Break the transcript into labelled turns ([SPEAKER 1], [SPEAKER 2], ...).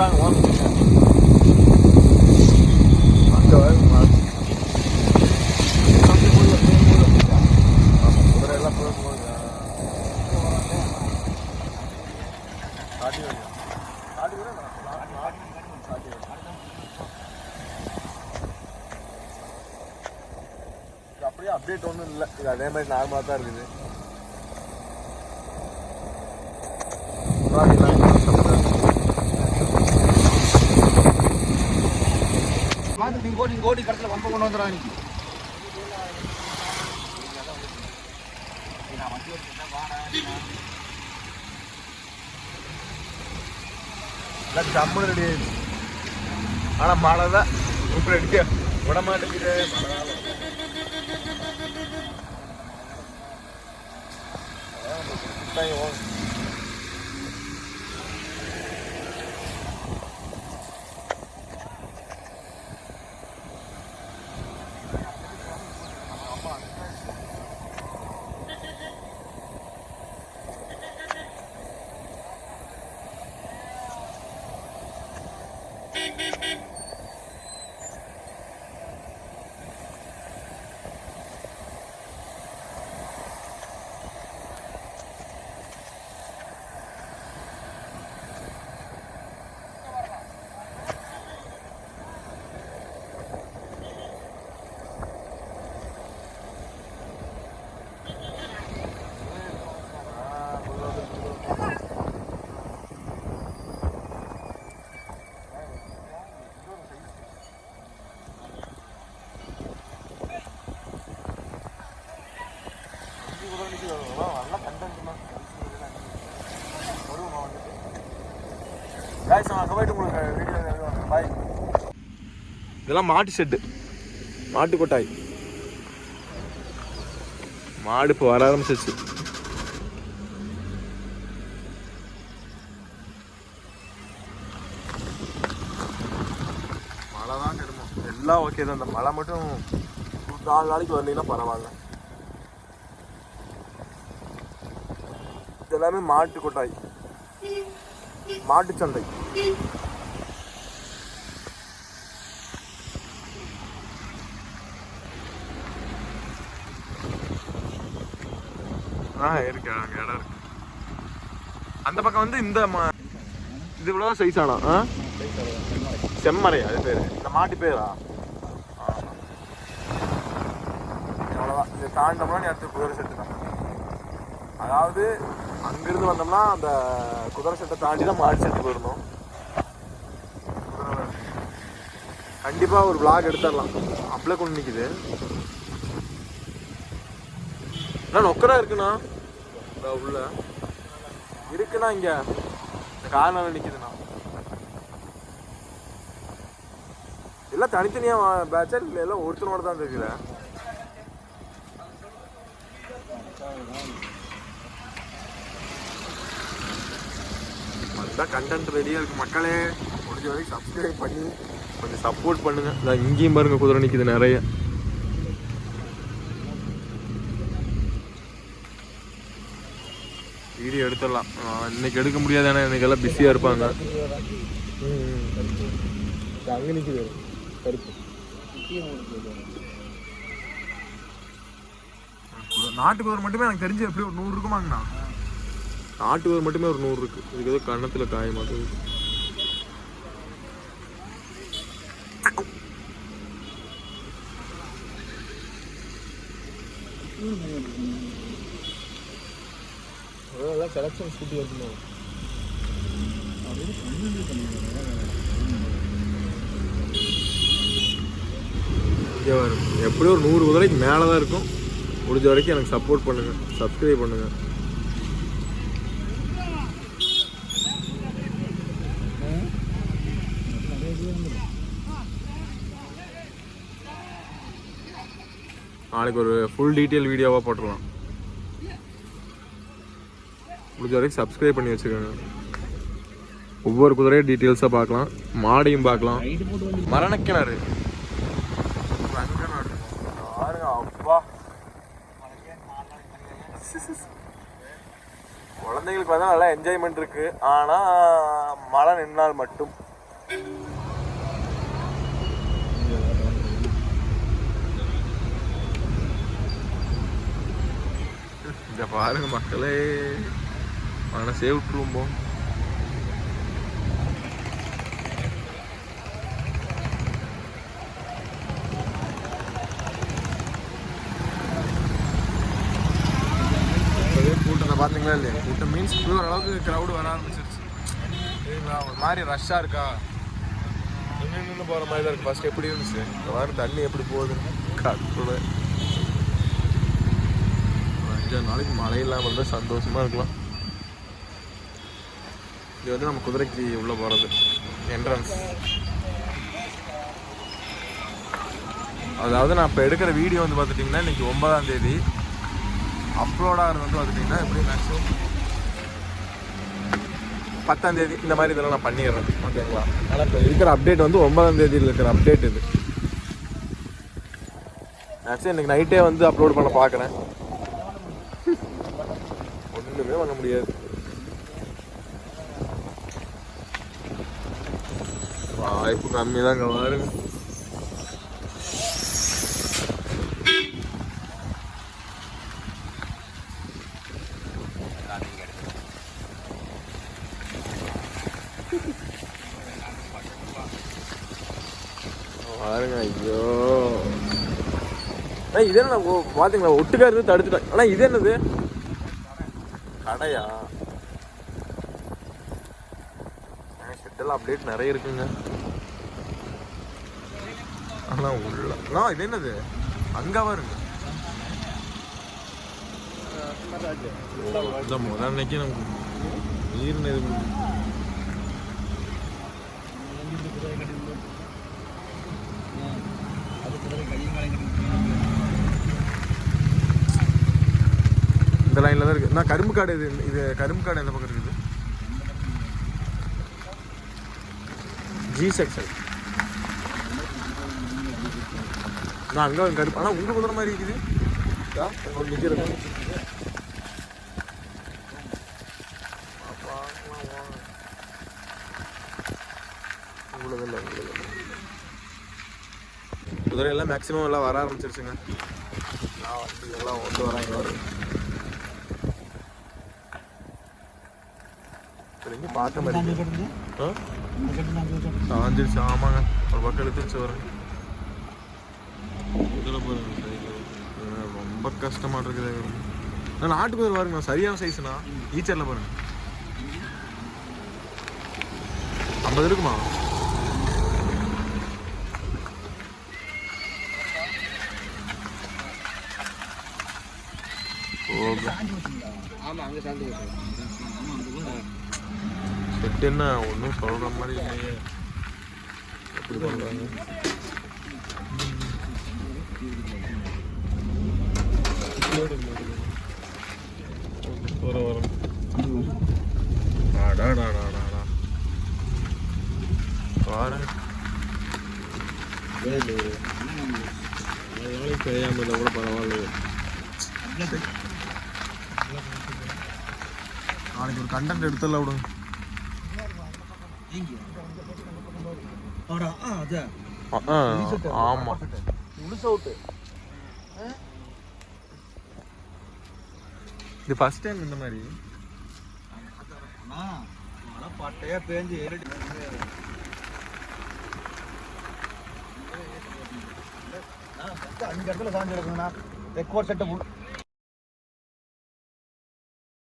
[SPEAKER 1] காட்டி வழி இது அப்படியே அப்டேட் ஒன்றும் இல்லை. இது அதே மாதிரி நார்மலாக தான் இருக்குது.
[SPEAKER 2] நீங்கள் ஓடி ஓடி ஓடி கடத்தில் வம்பை கொண்டு வந்துடுறாங்க நீ.
[SPEAKER 1] எல்லாம் ரெடி ஆயிடுச்சு. ஆனால் மழை தான். இப்போ விட மழை தான். அதான் நம்ம சுத்தாயி ஓடும். ஆ, குதிரை வந்துருச்சு, குதிரை வந்துருச்சு. அஞ்சு குதிரை நிக்குது. அதெல்லாம் நல்ல content தான். வருவோமா வந்துட்டு? அங்க போயிட்டு உங்களுக்கு. Bye. இதெல்லாம் மாட்டு ஷெட்டு மாட்டு கொட்டாய். மாடு இப்போ வர ஆரம்பிச்சிச்சு மழை தான் கெடுமோம் எல்லாம் ஓகே தான். இந்த மழை மட்டும் நாலு நாளைக்கு வரலீங்கன்னா பரவாயில்ல. இது எல்லாமே மாட்டு கொட்டாய். மாட்டு சந்தை. ஆ இருக்கு அங்கே இடம் இருக்கு. அந்த பக்கம் வந்து இந்த மா- இது இவ்வளோ சைஸ் ஆனா? ஆ? செம்மறை அது பேர். இந்த மாட்டு பேரா. அவ்வளோதான் இதை தாண்டோம்னா நீ அடுத்து குதிரை செட்டு தான் அதாவது அங்கிருந்து வந்தோம்னா அந்த குதிரை சட்டை தாண்டி தான் மாடி சட்டை போயிருந்தோம். கண்டிப்பாக ஒரு vlog எடுத்துடலாம். அப்படியே கொண்டு நிற்கிது அண்ணா நொக்கரா இருக்குண்ணா. உள்ள. இருக்குண்ணா இங்க. இந்த நிற்கிதுண்ணா எல்லாம் தனித்தனியா பேட்சா இல்லை எல்லாம் ஒருத்தனோட தான் இருக்குல்ல அதுதான் கண்டென்ட் ரெடியாக இருக்கு மக்களே. முடிஞ்ச வரைக்கும் சப்ஸ்கிரைப் பண்ணி கொஞ்சம் சப்போர்ட் பண்ணுங்க. இந்த இங்கேயும் பாருங்க குதிரை நிக்குது நிறைய. வீடியோ எடுத்துடலாம். இன்னைக்கு எடுக்க முடியாது ஏன்னா இன்னைக்கு எல்லாம் பிஸியாக இருப்பாங்க. அங்கே நிற்குது கருப்பு. நாட்டு குதிரை மட்டுமே எனக்கு தெரிஞ்சு எப்படி ஒரு நூறு இருக்குமாங்கண்ணா. நாட்டு குதிரை மட்டுமே ஒரு நூறு இருக்கு. இதுக்கு ஏதோ கன்னத்தில் காய மாட்டேங்குது செலக்ஷன் ஸ்கூட்டி வரும் எப்படியும் ஒரு நூறு குதிரைக்கு மேலே தான் இருக்கும். முடிஞ்ச வரைக்கும் எனக்கு சப்போர்ட் பண்ணுங்க. சப்ஸ்கிரைப் பண்ணுங்க. நாளைக்கு ஒரு ஃபுல் டீட்டெயில் வீடியோவாக போட்டுடலாம். முடிஞ்ச வரைக்கும் சப்ஸ்கிரைப் பண்ணி வச்சுக்கோங்க. ஒவ்வொரு குதிரையும் டீட்டெயில்ஸாக பார்க்கலாம். மாடையும் பார்க்கலாம். மரணக்கிணறு. அப்பா குழந்தைங்களுக்கு வந்து நல்லா என்ஜாய்மெண்ட் இருக்கு. ஆனால் மழை நின்னால் மட்டும். இந்த பாருங்க மக்களே. மனசே விட்டுருவோம் போ கூட்டத்தை பார்த்தீங்களா இல்லையா? கூட்டம் மீன்ஸ் இப்போ ஓரளவுக்கு க்ரௌடு வர ஆரம்பிச்சிருச்சு. சரிங்களா? ஒரு மாதிரி ரஷ்ஷாக இருக்கா? நின்று நின்று போகிற மாதிரி தான் இருக்குது ஃபஸ்ட் எப்படி இருந்துச்சு? இந்த வாரம் தண்ணி எப்படி போகுதுன்னு? கடவுளே அஞ்சாறு நாளைக்கு மழை இல்லாமல் இருந்தால் சந்தோஷமாக இருக்கலாம். இது வந்து நம்ம குதிரைக்கு உள்ளே போகிறது என்ட்ரன்ஸ் அதாவது நான் இப்போ எடுக்கிற வீடியோ வந்து பார்த்துட்டிங்கன்னா இன்றைக்கி ஒன்பதாம் தேதி. அப்லோட் ஆகிறது வந்து பார்த்துட்டிங்கன்னா எப்படி மேக்ஸிமம் பத்தாம் தேதி இந்த மாதிரி இதெல்லாம் நான் பண்ணிடுறேன். ஓகேங்களா ஆனால் இப்போ இருக்கிற அப்டேட் வந்து ஒன்பதாம் தேதியில் இருக்கிற அப்டேட் இது. மேக்ஸிமம் இன்றைக்கி நைட்டே வந்து அப்லோட் பண்ண பார்க்குறேன் ஒன்றுமே பண்ண முடியாது. வாய்ப்பு கம்மி தாங்க பாருங்க பாருங்க ஐயோ. அண்ணா இது என்ன ஓ, பாத்தீங்களா ஒட்டுக்கா தடுத்துட்டேன் ஆனா இது என்னது? கடையா? ஷெட்டெல்லாம் அப்டேட் நிறைய இருக்குங்க. ஆனா உள்ள அண்ணா இது என்னது? அங்க வருங்க இந்த முதல் அன்னைக்கு நமக்கு நீர் நெருங்கு இந்த லைனில் தான் இருக்குது நான் கரும்பு காடு இது இது கரும்பு காடு எந்த பக்கம் இருக்குது? ஜி செக்ஷன் நான் அங்கே கருப்பு ஆனால் உங்க குதிரை மாதிரி இருக்குது. இதா, அப்பா, இல்லை குதிரை எல்லாம் மேக்ஸிமம் எல்லாம் வர ஆரம்பிச்சிருச்சுங்க. நான் வந்து எல்லாம் ஒன்று வராங்க வரும் பார்க்க மாட்டேங்குது ஆ? சாஞ்சிருச்சு ஆமாங்க. ஒரு பக்கம் எடுத்துருச்சு. இது ரொம்ப கஷ்டமா இருக்குது நான் நாட்டு குதிரை பாருங்க சரியான சைஸ்ண்ணா ஈச்சரில் பாருங்க. ஐம்பது இருக்குமா? ஓகே
[SPEAKER 2] ஆமா அங்க சாந்து
[SPEAKER 1] செட் ஒன்றும் சொல்கிற மாதிரி இல்லையே. எப்படி பண்ணுறாங்க வரும் வரும் அடாடாடாடாடா பாரு நாளைக்கு தெரியாமல் இருந்தால் கூட பரவாயில்ல நாளைக்கு ஒரு கண்டென்ட் எடுத்துடல விடுங்க ஆமா. இது ஃபர்ஸ்ட் டைம் இந்த மாதிரி?
[SPEAKER 2] மழை பாட்டையா பேஞ்சு ஏறடி அஞ்சு இடத்துல சாஞ்சு கிடக்குங்கண்ணா ரெக்கார்ட் செட்டப்